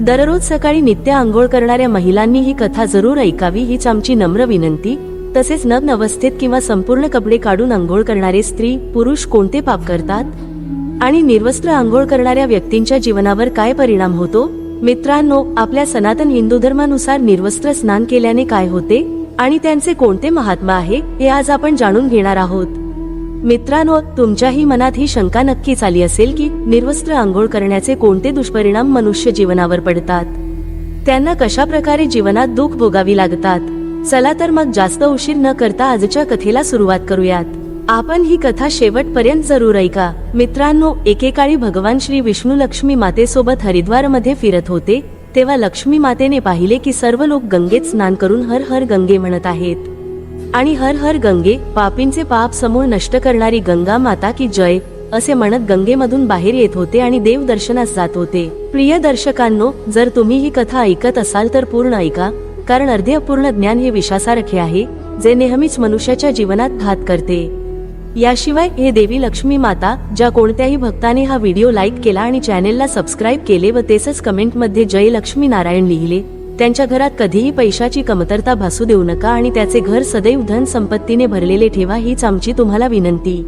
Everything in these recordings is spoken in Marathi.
दररोज सकाळी नित्य आंघोळ करणाऱ्या महिलांनी ही कथा जरूर ऐकावी हीच आमची नम्र विनंती. तसेच नग्न अवस्थेत किंवा संपूर्ण कपडे काढून आंघोळ करणारे स्त्री पुरुष कोणते पाप करतात? आणि निर्वस्त्र आंघोळ करणाऱ्या व्यक्तींच्या जीवनावर काय परिणाम होतो? मित्रांनो आपल्या सनातन हिंदू धर्मानुसार निर्वस्त्र स्नान केल्याने काय होते? आणि त्यांचे कोणते महात्मा आहे? हे आज आपण जाणून घेणार आहोत. मित्रांनो तुमच्याही मनात ही शंका नक्कीच आली असेल की निर्वस्त्र आंघोळ करण्याचे कोणते दुष्परिणाम मनुष्य जीवनावर पडतात? त्यांना कशा प्रकारे जीवनात दुःख भोगावी लागतात? चला तर मग जास्त उशीर न करता आजच्या कथेला सुरुवात करूयात. आपण ही कथा शेवटपर्यंत जरूर ऐका. मित्रांनो एकेकाळी भगवान श्री विष्णू लक्ष्मी मातेसोबत हरिद्वारमध्ये फिरत होते तेव्हा लक्ष्मी मातेने पाहिले की सर्व लोक गंगेत स्नान करून हर हर गंगे म्हणत आहेत. आणि हर हर गंगे पापींचे पाप समूळ नष्ट करणारी गंगा माता की जय असे म्हणत गंगेमधून बाहेर येत होते आणि देव दर्शनास जात होते. प्रिय दर्शकांनो जर तुम्ही ही कथा ऐकत असाल तर पूर्ण ऐका कारण अर्धे अपूर्ण ज्ञान हे विश्वासारखे आहे जे नेहमीच मनुष्याच्या जीवनात घात करते. याशिवाय हे देवी लक्ष्मी माता ज्या कोणत्याही भक्ताने हा व्हिडिओ लाईक केला आणि चॅनेलला सबस्क्राईब केले व तेच कमेंटमध्ये जय लक्ष्मी नारायण लिहिले त्यांच्या घरात कधीही पैशाची कमतरता भासू देऊ नका आणि त्याचे घर सदैव धन संपत्तीने भरलेले ठेवा हीच आमची तुम्हाला विनंती.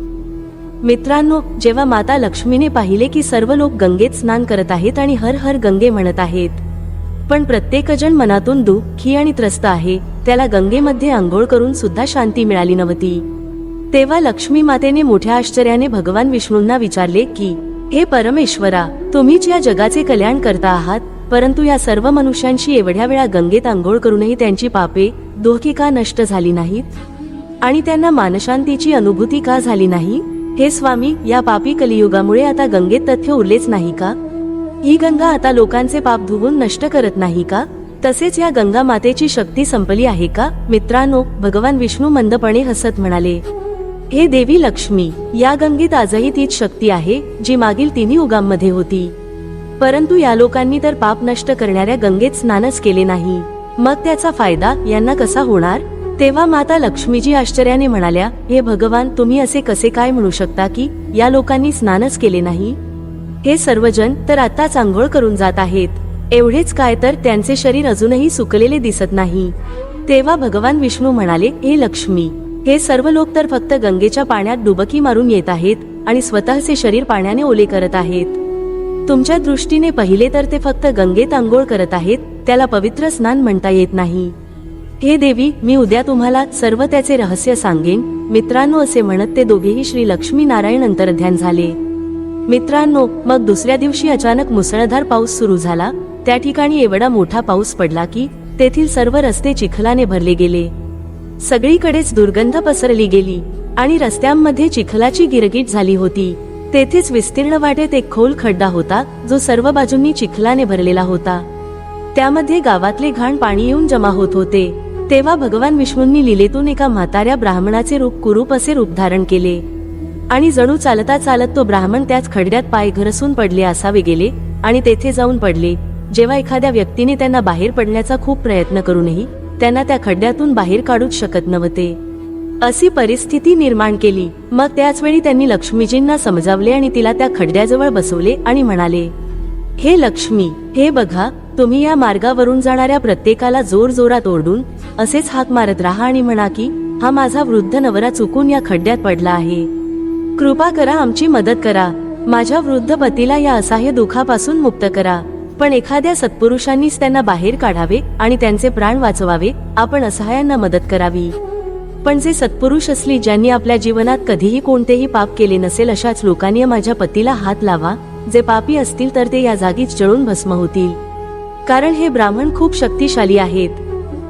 मित्रांनो जेव्हा माता लक्ष्मीने पाहिले की सर्व लोक गंगेत स्नान करत आहेत आणि हर हर गंगे म्हणत आहेत पण प्रत्येकजण मनातून दुःखी आणि त्रस्त आहे त्याला गंगेमध्ये आंघोळ करून सुद्धा शांती मिळाली नव्हती. तेव्हा लक्ष्मी मातेने मोठ्या आश्चर्याने भगवान विष्णूंना विचारले की हे परमेश्वरा तुम्हीच या जगाचे कल्याण करता आहात? परंतु या सर्व मनुष्यांशी एवढ्या वेळा गंगेत आंघोळ करूनही त्यांची पापे दोखी का नष्ट झाली नाहीत? आणि त्यांना मानशांतीची अनुभूती का झाली नाही? हे स्वामी या पापी कलियुगामुळे आता गंगेत तथ्य उरलेच नाही का? ही गंगा आता लोकांचे पाप धुवून नष्ट करत नाही का? तसेच या गंगा मातेची शक्ती संपली आहे का? मित्रांनो भगवान विष्णू मंदपणे हसत म्हणाले हे देवी लक्ष्मी या गंगेत आजही तीच शक्ती आहे जी मागील तिन्ही उगांमध्ये होती. परंतु या लोकांनी तर पाप नष्ट करणाऱ्या गंगेत स्नानच केले नाही. मग त्याचा फायदा यांना कसा होणार? तेव्हा माता लक्ष्मीजी आश्चर्याने म्हणाल्या हे भगवान तुम्ही असे कसे काय म्हणू शकता की या लोकांनी स्नानच केले नाही? हे सर्वजण तर आताच आंघोळ करून जात आहेत. एवढेच काय तर त्यांचे शरीर अजूनही सुकलेले दिसत नाही. तेव्हा भगवान विष्णू म्हणाले हे लक्ष्मी हे सर्व लोक तर फक्त गंगेच्या पाण्यात डुबकी मारून येत आहेत आणि स्वतःचे शरीर पाण्याने ओले करत आहेत. तुमच्या दृष्टीने पाहिले तर ते फक्त गंगेत आंघोळ करत आहेत त्याला पवित्र स्नान म्हणता येत नाही. हे देवी मी उद्या तुम्हाला सर्व त्याचे रहस्य सांगेन. मित्रांनो असे म्हणत ते दोघेही श्री लक्ष्मी नारायण अंतर्ध्यान झाले. मित्रांनो मग दुसऱ्या दिवशी अचानक मुसळधार पाऊस सुरू झाला. त्या ठिकाणी एवढा मोठा पाऊस पडला की तेथील सर्व रस्ते चिखलाने भरले गेले. सगळीकडेच दुर्गंध पसरली गेली आणि रस्त्यांमध्ये चिखलाची गिरगीट झाली होती. तेथेच विस्तीर्ण वाटेत एक खोल खड्डा होता जो सर्व बाजूंनी चिखलाने भरलेला होता. त्यामध्ये गावातले घाण पाणी येऊन जमा होत होते. तेव्हा भगवान विष्णूंनी लिलेतून एका म्हाताऱ्या ब्राह्मणाचे रूप कुरूप असे रूप धारण केले. आणि जणू चालता चालत तो ब्राह्मण त्याच खड्ड्यात पाय घरसून पडले असावे गेले आणि तेथे जाऊन पडले. जेव्हा एखाद्या व्यक्तीने त्यांना बाहेर पडण्याचा खूप प्रयत्न करूनही त्यांना त्या खड्ड्यातून बाहेर काढूच शकत नव्हते. अशी परिस्थिती निर्माण केली. मग त्याच वेळी त्यांनी लक्ष्मीजींना समजावले आणि तिला त्या खड्ड्याजवळ बसवले आणि म्हणाले हे लक्ष्मी हे बघा तुम्ही या मार्गावरून जाणाऱ्या प्रत्येकाला जोर जोरात ओरडून असेच हाक मारत राहा आणि म्हणा की हा माझा वृद्ध नवरा चुकून या खड्ड्यात पडला आहे. कृपा करा आमची मदत करा. माझ्या वृद्ध पतीला या असह्य दुखापासून मुक्त करा. पण एखाद्या सत्पुरुषांनीच त्यांना बाहेर काढावे आणि त्यांचे प्राण वाचवावे आपण असहायांना मदत करावी. पण जे सत्पुरुष असली ज्यांनी आपल्या जीवनात कधीही कोणतेही पाप केले नसेल अशाच लोकांनी माझ्या पतीला हात लावा. जे पापी असतील तर ते या जागीच जळून भस्म होतील. कारण हे ब्राह्मण खूप शक्तिशाली आहेत.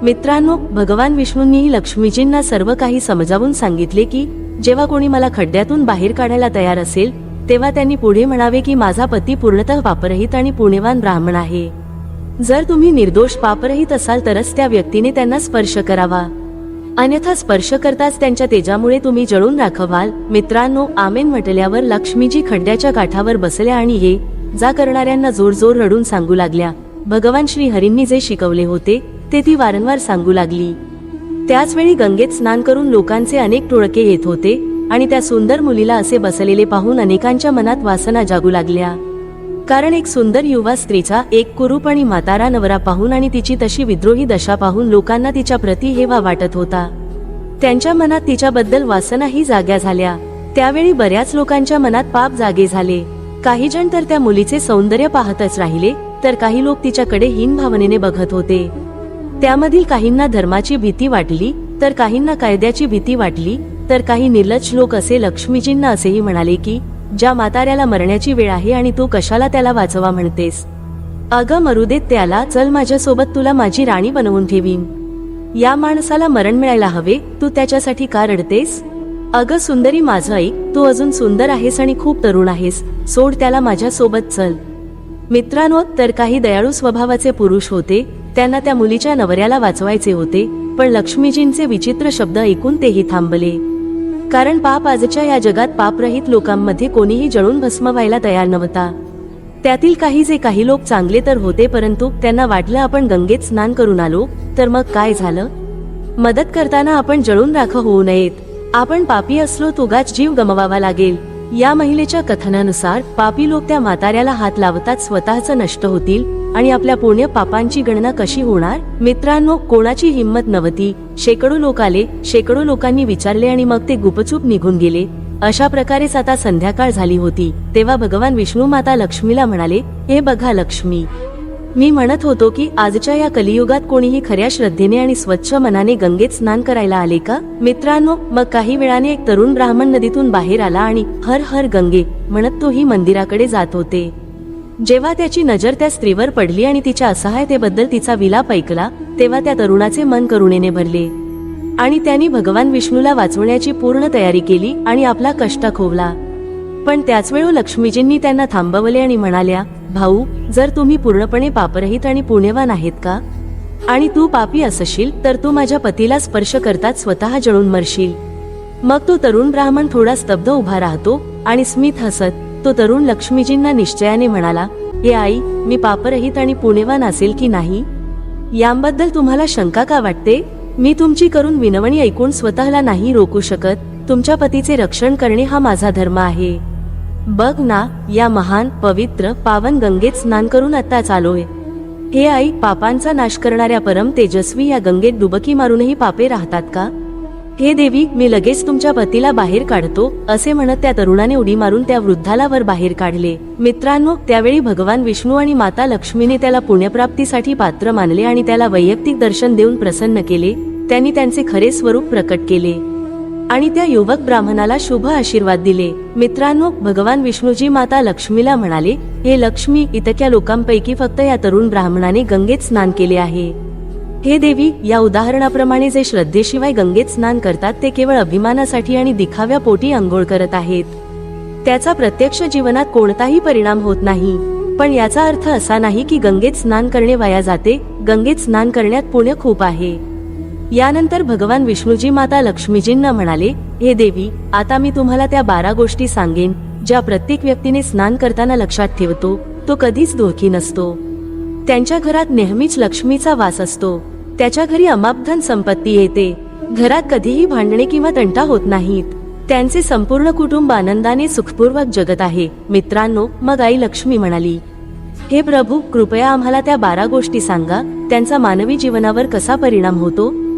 मित्रांनो भगवान विष्णूंनीही लक्ष्मीजींना सर्व काही समजावून सांगितले की जेव्हा कोणी मला खड्ड्यातून बाहेर काढायला तयार असेल तेव्हा त्यांनी पुढे म्हणावे की माझा पती पूर्णतः पापरहित आणि पुण्यवान ब्राह्मण आहे. जर तुम्ही निर्दोष पापरहित असाल तरच त्या व्यक्तीने त्यांना स्पर्श करावा. अन्यथा स्पर्श करताच त्यांच्या तेजामुळे तुम्ही जळून राखवाल. मित्रांनो आमेन म्हटल्यावर लक्ष्मीजी खड्ड्याच्या काठावर बसल्या आणि हे जा करणाऱ्यांना जोर जोर रडून सांगू लागल्या. भगवान श्री हरींनी जे शिकवले होते ते ती वारंवार सांगू लागली. त्याचवेळी गंगेत स्नान करून लोकांचे अनेक टोळके येत होते आणि त्या सुंदर मुलीला असे बसलेले पाहून अनेकांच्या मनात वासना जागू लागल्या. कारण एक सुंदर युवा स्त्रीचा एक कुरूप आणि म्हातारा नवरा पाहून आणि तिची तशी विद्रोही दशा पाहून लोकांना तिच्या प्रती हेवा वाटत होता. त्यांच्या मनात तिच्याबद्दल वासनाही जाग्या झाल्या. त्यावेळी बऱ्याच लोकांच्या मनात पाप जागे झाले. काही जण तर त्या मुलीचे सौंदर्य पाहतच राहिले तर काही लोक तिच्याकडे हीन भावनेने बघत होते. त्यामधील काहींना धर्माची भीती वाटली तर काहींना कायद्याची भीती वाटली तर काही निर्लज लोक असे लक्ष्मीजींना असेही म्हणाले की ज्या म्हाताऱ्याला मरण्याची वेळ आहे आणि तू कशाला त्याला वाचवा म्हणतेस? अगं मरुदेत त्याला चल माझ्यासोबत तुला माझी राणी बनवून ठेवीन. या माणसाला मरण मिळायला हवे तू त्याच्यासाठी का रडतेस? अगं सुंदरी माझं ऐक तू अजून सुंदर आहेस आणि खूप तरुण आहेस सोड त्याला माझ्या सोबत चल. मित्रांनो तर काही दयाळू स्वभावाचे पुरुष होते त्यांना त्या मुलीच्या नवऱ्याला वाचवायचे होते पण लक्ष्मीजींचे विचित्र शब्द ऐकून तेही थांबले. कारण पाप आजच्या या जगात पापरहित लोकांमध्ये कोणीही जळून भस्म व्हायला तयार नव्हता. त्यातील काही जे काही लोक चांगले तर होते परंतु त्यांना वाटलं आपण गंगेत स्नान करून आलो तर मग काय झालं? मदत करताना आपण जळून राख होऊ नयेत. आपण पापी असलो तुगाच जीव गमवावा लागेल. या महिलेच्या कथनानुसार पापी लोक त्या म्हाताऱ्याला हात लावतात स्वतःच नष्ट होतील आणि आपल्या पुण्य पापांची गणना कशी होणार? मित्रांनो कोणाची हिंमत नव्हती? शेकडो लोक आले शेकडो लोकांनी विचारले आणि मग ते गुपचूप निघून गेले. अशा प्रकारेच आता संध्याकाळ झाली होती. तेव्हा भगवान विष्णू माता लक्ष्मीला म्हणाले हे बघा लक्ष्मी मी म्हणत होतो की आजच्या या कलियुगात कोणीही खऱ्या श्रद्धेने आणि स्वच्छ मनाने गंगेत स्नान करायला आले का? मित्रांनो मग काही वेळाने एक तरुण ब्राह्मण नदीतून बाहेर आला आणि हर हर गंगे म्हणत तोही मंदिराकडे जात होते. जेव्हा त्याची नजर त्या स्त्रीवर पडली आणि तिच्या असहायतेबद्दल तिचा विलाप ऐकला तेव्हा त्या तरुणाचे मन करुणेने भरले. आणि त्यांनी भगवान विष्णूला वाचवण्याची पूर्ण तयारी केली आणि आपला कष्ट खोवला. पण त्याच वेळू लक्ष्मीजींनी त्यांना थांबवले आणि म्हणाल्या भाऊ जर तुम्ही पूर्णपणे पापरहित आणि पुण्यवान आहेत का? आणि तू पापी असशील तर तू माझ्या पतीला स्पर्श करतात स्वतः जळून मरशील. मग तो तरुण ब्राह्मण थोडा स्तब्ध उभा राहतो आणि स्मित हसत तो तरुण लक्ष्मीजींना निश्चयाने म्हणाला हे आई मी पापरहित आणि पुण्यवान असेल की नाही? याबद्दल तुम्हाला शंका का वाटते? मी तुमची करून विनवणी ऐकून स्वतःला नाही रोखू शकत. तुमच्या पतीचे रक्षण करणे हा माझा धर्म आहे. बघ ना या महान पवित्र पावन गंगेत स्नान करून आत्ताच आलोय हे आई पापांचा नाश करणाऱ्या परम तेजस्वी या गंगेत डुबकी मारूनही पापे राहतात का? हे देवी मी लगेच तुमच्या पतीला बाहेर काढतो असे म्हणत त्या तरुणाने उडी मारून त्या वृद्धाला वर बाहेर काढले. मित्रांनो त्यावेळी भगवान विष्णू आणि माता लक्ष्मीने त्याला पुण्यप्राप्तीसाठी पात्र मानले आणि त्याला वैयक्तिक दर्शन देऊन प्रसन्न केले. त्यांनी त्यांचे खरे स्वरूप प्रकट केले. आणि त्या युवक ब्राह्मणाला शुभ आशीर्वाद दिले. मित्रांनो भगवान विष्णूजी माता लक्ष्मीला म्हणाले हे लक्ष्मी इतक्या लोकांपैकी फक्त या तरुण ब्राह्मणाने गंगेत स्नान केले आहे. हे देवी या उदाहरणाप्रमाणे जे श्रद्धेशिवाय गंगेत स्नान करतात ते केवळ अभिमानासाठी आणि दिखाव्या पोटी अंघोळ करत आहेत. त्याचा प्रत्यक्ष जीवनात कोणताही परिणाम होत नाही. पण याचा अर्थ असा नाही की गंगेत स्नान करणे वाया जाते. गंगेत स्नान करण्यात पुण्य खूप आहे. यानंतर भगवान विष्णूजी माता लक्ष्मीजींना म्हणाले हे देवी आता मी तुम्हाला त्या बारा गोष्टी सांगेन ज्या प्रत्येक व्यक्तीने स्नान करताना लक्षात ठेवतो तो कधीच धोकी नसतो. त्यांच्या घरात नेहमीच लक्ष्मीचा वास असतो. त्याच्या घरी अमापधन संपत्ती येते. घरात कधीही भांडणे किंवा तंटा होत नाहीत. त्यांचे संपूर्ण कुटुंब आनंदाने सुखपूर्वक जगत आहे. मित्रांनो मग आई लक्ष्मी म्हणाली हे प्रभू कृपया आम्हाला त्या बारा गोष्टी सांगा. त्यांचा मानवी जीवनावर कसा परिणाम होतो?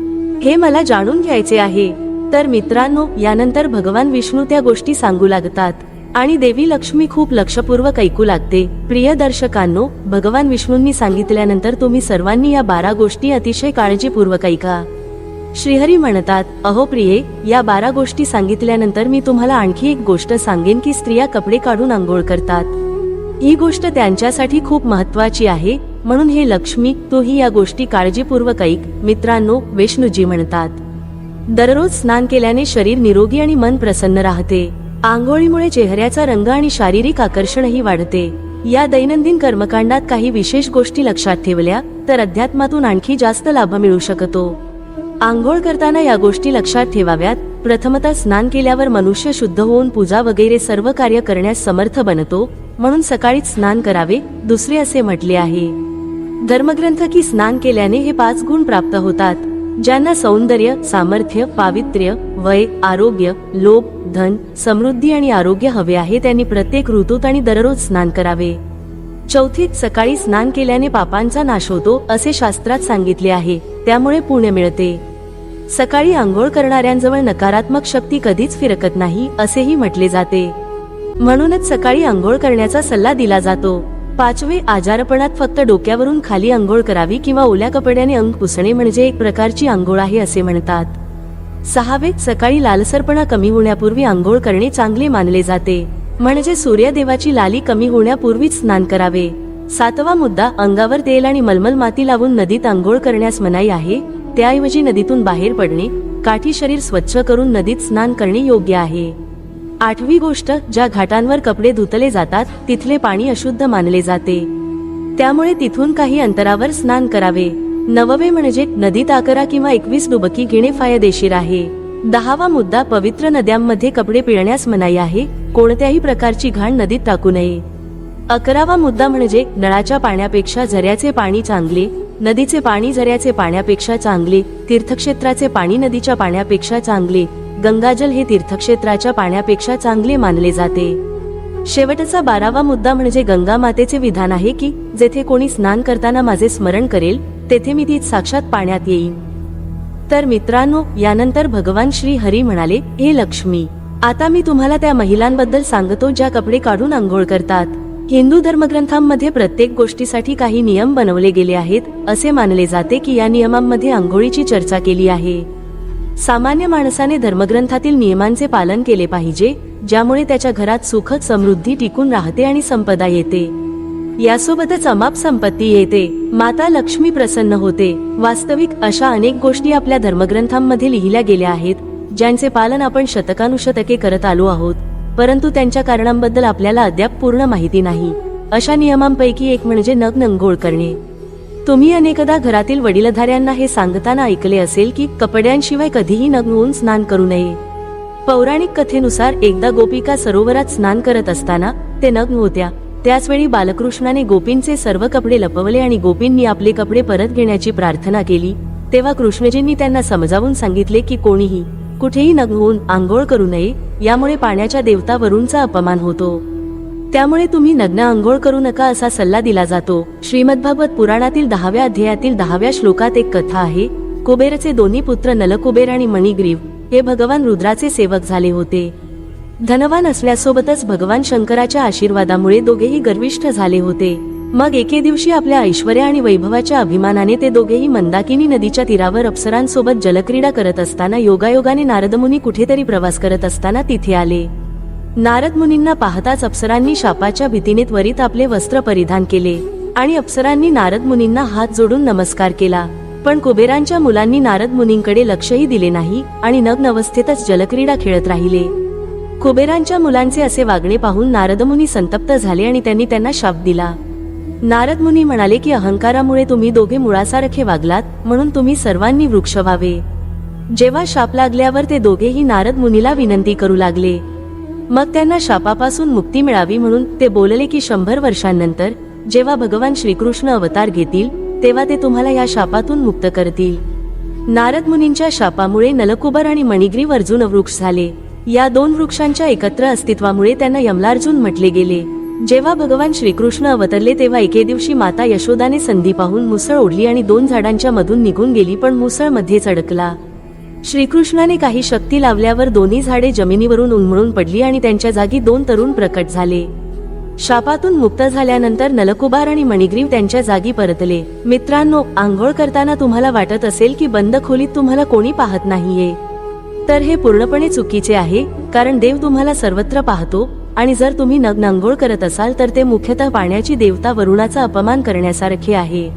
हे मला जाणून घ्यायचे आहे. तर मित्रांनो यानंतर भगवान विष्णू त्या गोष्टी सांगू लागतात. आणि देवी लक्ष्मी खूप लक्षपूर्वक ऐकू लागते. प्रिय दर्शकांनो भगवान विष्णूंनी सांगितल्यानंतर तुम्ही सर्वांनी या बारा गोष्टी अतिशय काळजीपूर्वक ऐका. श्रीहरी म्हणतात अहो प्रिये या बारा गोष्टी सांगितल्यानंतर मी तुम्हाला आणखी एक गोष्ट सांगेन की स्त्रिया कपडे काढून आंघोळ करतात. ही गोष्ट त्यांच्यासाठी खूप महत्वाची आहे म्हणून हे लक्ष्मी तूही या गोष्टी काळजीपूर्वक ऐक. मित्रांनो विष्णूजी म्हणतात दररोज स्नान केल्याने शरीर निरोगी आणि मन प्रसन्न राहते. आंघोळीमुळे चेहऱ्याचा रंग आणि शारीरिक आकर्षणही वाढते. या दैनंदिन कर्मकांडात काही विशेष गोष्टी लक्षात ठेवल्या तर अध्यात्मातून आणखी जास्त लाभ मिळू शकतो. आंघोळ करताना या गोष्टी लक्षात ठेवाव्यात. प्रथमतः स्नान केल्यावर मनुष्य शुद्ध होऊन पूजा वगैरे सर्व कार्य करण्यास समर्थ बनतो म्हणून सकाळीच स्नान करावे दुसरे असे म्हटले आहे. धर्मग्रंथ की स्नान केल्याने हे पाच गुण प्राप्त होतात ज्यांना सौंदर्य सामर्थ्य पावित्र्य वय आरोग्य लोभ धन समृद्धी आणि आरोग्य हवे आहे त्यांनी प्रत्येक ऋतूत आणि दररोज स्नान करावे. चौथीत सकाळी स्नान केल्याने पापांचा नाश होतो असे शास्त्रात सांगितले आहे त्यामुळे पुण्य मिळते. सकाळी आंघोळ करणाऱ्यांजवळ नकारात्मक शक्ती कधीच फिरकत नाही असेही म्हटले जाते. म्हणूनच सकाळी आंघोळ करण्याचा सल्ला दिला जातो. पाचवे आजारपणात फक्त डोक्यावरून खाली आंघोळ करावी किंवा ओल्या कपड्याने अंग पुसणे म्हणजे एक प्रकारची आंघोळ आहे असे म्हणतात. सहावे सकाळी लालसरपणा कमी होण्यापूर्वी आंघोळ करणे चांगले मानले जाते. म्हणजे सूर्यदेवाची लाली कमी होण्यापूर्वीच स्नान करावे. सातवा मुद्दा अंगावर तेल आणि मलमल माती लावून नदीत आंघोळ करण्यास मनाई आहे. त्याऐवजी नदीतून बाहेर पडणे काठी शरीर स्वच्छ करून नदीत स्नान करणे योग्य आहे. आठवी गोष्ट ज्या घाटांवर कपडे धुतले जातात तिथले पाणी अशुद्ध मानले जाते. त्यामुळे तिथून काही अंतरावर स्नान करावे. नववे म्हणजे नदीत अकरा किंवा एकवीस डुबकी घेणे फायदेशीर आहे. दहावा मुद्दा पवित्र नद्यांमध्ये कपडे पिळण्यास मनाई आहे. कोणत्याही प्रकारची घाण नदीत टाकू नये. अकरावा मुद्दा म्हणजे नळाच्या पाण्यापेक्षा झऱ्याचे पाणी चांगले नदीचे पाणी झऱ्याचे पाण्यापेक्षा चांगले तीर्थक्षेत्राचे पाणी नदीच्या पाण्यापेक्षा चांगले गंगाजल हे तीर्थक्षेत्राच्या पाण्यापेक्षा चांगले मानले जाते. शेवटचा बारावा मुद्दा म्हणजे गंगा मातेचे विधान आहे की जेथे कोणी स्नान करताना माझे स्मरण करेल तेथे मी ती साक्षात पाण्यात येईन. तर मित्रांनो यानंतर भगवान श्री हरी म्हणाले हे लक्ष्मी आता मी तुम्हाला त्या महिलांबद्दल सांगतो ज्या कपडे काढून आंघोळ करतात. हिंदू धर्मग्रंथांमध्ये प्रत्येक गोष्टीसाठी काही नियम बनवले गेले आहेत असे मानले जाते की या नियमांमध्ये आंघोळीची चर्चा केली आहे. सामान्य माणसाने धर्मग्रंथातील नियमांचे पालन केले पाहिजे ज्यामुळे त्याच्या घरात सुख समृद्धी टिकून राहते आणि संपदा येते. यासोबतच अमाप संपत्ती येते. माता लक्ष्मी प्रसन्न होते. वास्तविक अशा अनेक गोष्टी आपल्या धर्मग्रंथांमध्ये लिहिल्या गेल्या आहेत ज्यांचे पालन आपण शतकानुशतके करत आलो आहोत परंतु त्यांच्या कारणांबद्दल आपल्याला अद्याप पूर्ण माहिती नाही. अशा नियमांपैकी एक म्हणजे नग नंगोळ करणे. तुम्ही अनेकदा घरातील वडीलधाऱ्यांना हे सांगताना ऐकले असेल की कपड्यांशिवाय कधीही नगवून होऊन स्नान करू नये. पौराणिक कथेनुसार एकदा गोपिका सरोवरात स्नान करत असताना ते नग्न होत्या. त्याचवेळी बालकृष्णाने गोपींचे सर्व कपडे लपवले आणि गोपींनी आपले कपडे परत घेण्याची प्रार्थना केली. तेव्हा कृष्णजींनी त्यांना समजावून सांगितले की कोणीही कुठेही नग्न होऊन आंघोळ करू नये यामुळे पाण्याच्या देवता वरुणचा अपमान होतो. त्यामुळे तुम्ही नग्न आंघोळ करू नका असा सल्ला दिला जातो. श्रीमद्भागवत पुराणातील दहाव्या अध्यायातील दहाव्या श्लोकात एक कथा आहे. कुबेरचे दोन्ही पुत्र नलकुबेर आणि मणिग्रीव हे भगवान रुद्राचे सेवक झाले होते. धनवान असण्यासोबतच भगवान शंकराच्या आशीर्वादामुळे दोघेही गर्विष्ठ झाले होते. मग एके दिवशी आपल्या ऐश्वर्या आणि वैभवाच्या अभिमानाने ते दोघेही मंदाकिनी नदीच्या तीरावर अप्सरांसोबत जलक्रीडा करत असताना योगायोगाने नारदमुनी कुठेतरी प्रवास करत असताना तिथे आले. नारद मुनींना पाहताच अप्सरांनी शापाच्या भीतीने त्वरित आपले वस्त्र परिधान केले आणि अप्सरांनी नारद मुनींना हात जोडून नमस्कार केला. पण कुबेरांच्या मुलांनी नारद मुनींकडे लक्षही दिले नाही आणि नग्न अवस्थेतच जलक्रीडा खेळत राहिले. कुबेरांच्या मुलांचे असे वागणे पाहून नारदमुनी संतप्त झाले आणि त्यांनी त्यांना शाप दिला. नारद मुनी म्हणाले की अहंकारामुळे तुम्ही दोघे मुळासारखे वागलात म्हणून तुम्ही सर्वांनी वृक्ष व्हावे. जेव्हा शाप लागल्यावर ते दोघेही नारद मुनीला विनंती करू लागले. मग त्यांना शापापासून मुक्ती मिळावी म्हणून ते बोलले की शंभर वर्षांनंतर जेव्हा भगवान श्रीकृष्ण अवतार घेतील तेव्हा ते तुम्हाला या शापातून मुक्त करतील. नारद मुनींच्या शापामुळे नलकुबर आणि मणिग्रीव अर्जुन वृक्ष झाले. या दोन वृक्षांच्या एकत्र अस्तित्वामुळे त्यांना यमलार्जुन म्हटले गेले. जेव्हा भगवान श्रीकृष्ण अवतरले तेव्हा एके दिवशी माता यशोदाने संधी पाहून मुसळ ओढली आणि दोन झाडांच्या मधून निघून गेली पण मुसळ मध्येच अडकला. श्रीकृष्णाने काही शक्ती लावल्यावर दोन्ही झाडे जमिनीवरून उन्मळून पडली आणि त्यांच्या जागी दोन तरुण प्रकट झाले. शापातून मुक्त झाल्यानंतर नलकुबार आणि मणिग्रीव त्यांच्या जागी परतले. मित्रांनो आंघोळ करताना तुम्हाला वाटत असेल की बंद खोलीत तुम्हाला कोणी पाहत नाहीये. तर हे पूर्णपणे चुकीचे आहे कारण देव तुम्हाला सर्वत्र पाहतो आणि जर तुम्ही नग्न आंघोळ करत असाल तर ते मुख्यतः पाण्याची देवता वरुणाचा अपमान करण्यासारखे आहे.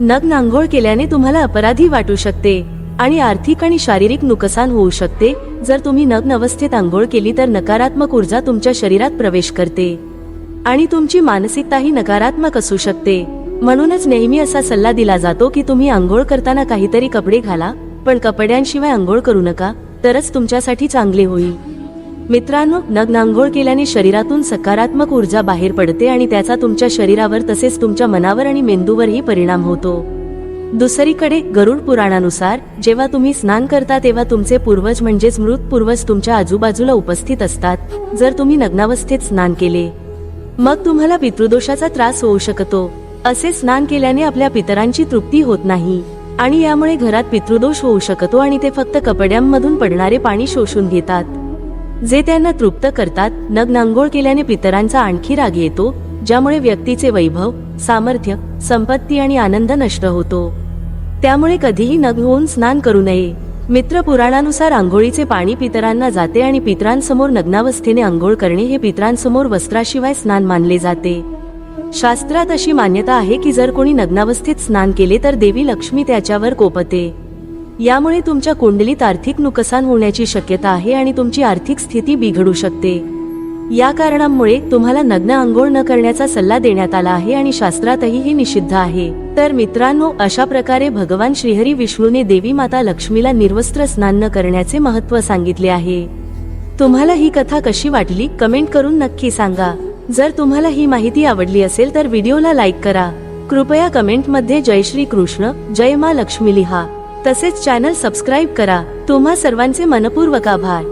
नग्न आंघोळ केल्याने तुम्हाला अपराधी वाटू शकते. आणि आर्थिक आणि शारीरिक नुकसान होऊ शकते. जर तुम्ही नग्न अवस्थेत आंघोळ केली तर नकारात्मक ऊर्जा तुमच्या शरीरात प्रवेश करते. आणि तुमची मानसिकताही नकारात्मक असू शकते. म्हणूनच नेहमी असा सल्ला दिला जातो की तुम्ही आंघोळ करताना काहीतरी कपडे घाला पण कपड्यांशिवाय आंघोळ करू नका तरच तुमच्यासाठी चांगले होईल. मित्रांनो नग्न आंघोळ केल्याने शरीरातून सकारात्मक ऊर्जा बाहेर पडते आणि त्याचा तुमच्या शरीरावर तसेच तुमच्या मनावर आणि मेंदूवरही परिणाम होतो. दुसरीकडे गरुड पुराणानुसार जेव्हा तुम्ही स्नान करता तेव्हा तुमचे पूर्वज म्हणजेच मृत पूर्वज तुमच्या आजूबाजूला उपस्थित असतात जर तुम्ही नग्नावस्थेत स्नान केले. मग तुम्हाला पितृदोषाचा त्रास होऊ शकतो. असे स्नान केल्याने आपल्या पितरांची तृप्ती होत नाही. आणि यामुळे घरात पितृदोष होऊ शकतो आणि ते फक्त कपड्यांमधून पडणारे पाणी शोषून घेतात. जे त्यांना तृप्त करतात नग्न केल्याने पितरांचा आणखी राग येतो ज्यामुळे व्यक्तीचे वैभव सामर्थ्य संपत्ती आणि आनंद नष्ट होतो. त्यामुळे कधीही नग होऊन स्नान करू नये. मित्र पुराणानुसार आंघोळीचे पाणी पितरांना जाते आणि पितरांसमोर नग्नावस्थेने आंघोळ करणे हे पित्रांसमोर वस्त्राशिवाय स्नान मानले जाते. शास्त्रात अशी मान्यता आहे की जर कोणी नग्नावस्थेत स्नान केले तर देवी लक्ष्मी त्याच्यावर कोपते. यामुळे तुमच्या कुंडलीत आर्थिक नुकसान होण्याची शक्यता आहे आणि तुमची आर्थिक स्थिती बिघडू शकते. या कारणामुळे तुम्हाला नग्न आंघोळ न करण्याचा सल्ला देण्यात आला आहे आणि शास्त्रातही हे निषिद्ध आहे. तर मित्रांनो अशा प्रकारे भगवान श्रीहरी विष्णूने देवी माता लक्ष्मीला निर्वस्त्र स्नान न करण्याचे महत्त्व सांगितले आहे. तुम्हाला ही कथा कशी वाटली कमेंट करून नक्की सांगा. जर तुम्हाला ही माहिती आवडली असेल तर व्हिडिओला लाईक करा. कृपया कमेंटमध्ये जय श्री कृष्ण जय मा लक्ष्मी लिहा. तसेच चॅनल सबस्क्राईब करा. तुम्हा सर्वांचे मनपूर्वक आभार.